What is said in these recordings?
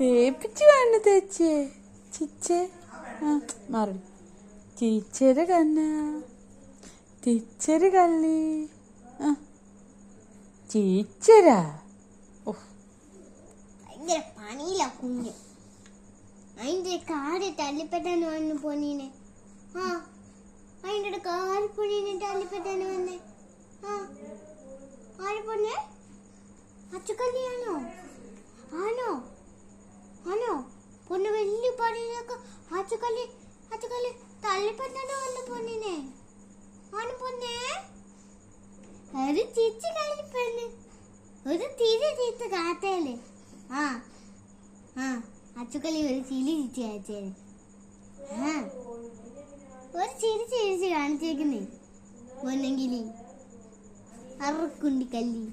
പേപ്പിച്ച് കണ്ണ് തേച്ചേ. ചിച്ചേ. ആ മാറി. ചിച്ചര കണ്ണ. ടീച്ചര് കള്ളി. ആ. ചീച്ചരാ. ഓ ഭയങ്കര പണിയില്ല കുഞ്ഞ്. അതിന്റെ കാട് തല്ലിപ്പറ്റാൻ വന്നു പൊന്നീനെ. ആ അതിന്റെ കാൽ പൊന്നീനെ തല്ലിപ്പറ്റാൻ വന്നേ. ആ ആര് പൊന്നെ? അച്ചുക്കല്ലിയാണോ ആണോ? പൊന്ന് വലിയ പണിയിലൊക്കെ അച്ചുക്കല്ലി അച്ചുക്കല്ലി തല്ലിപ്പെട്ടാണ് വന്നു പൊന്നിനെ? ആണ് പൊന്നേ? ഒരു ചിച്ചി കളിപ്പെണ്ണ് ഒരു തിരി ചീത്ത കാത്തേൽ. ആ ആ അച്ചുക്കളി ഒരു ചിലി ചിച്ചി കാച്ചേൽ. ആ ഒരു ചിരി ചിരിച്ച് കാണിച്ചേക്കുന്നേ ഒന്നെങ്കിൽ അറക്കുണ്ടി കല്ലി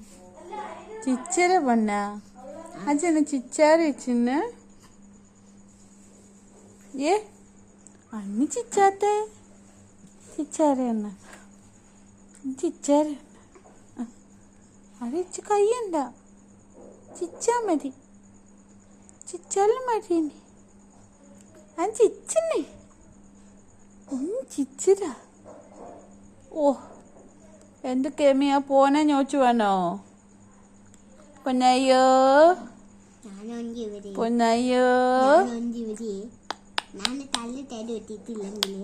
ചിച്ചര പൊണ്ണ അച്ഛന് ചിച്ചാരി വെച്ചിന് ഏ അണ്ണി ചിച്ചാത്തേ ചിച്ചാര എണ്ണ ചിച്ചാര അത് ഇച്ച് കയ്യണ്ട ചിച്ചാ മതി ചിച്ചാലും മതി ഞാൻ ചിച്ചന്നെ ഒന്ന് ചിച്ചിരാ ഓ എന്ത് കെമിയാ പോനെ ഞോച്ചു വേണോ പൊന്നയ്യോ പൊന്നയ്യോ ഞാൻ തല്ലിട്ടേട് വെട്ടിയിട്ടില്ലെങ്കിൽ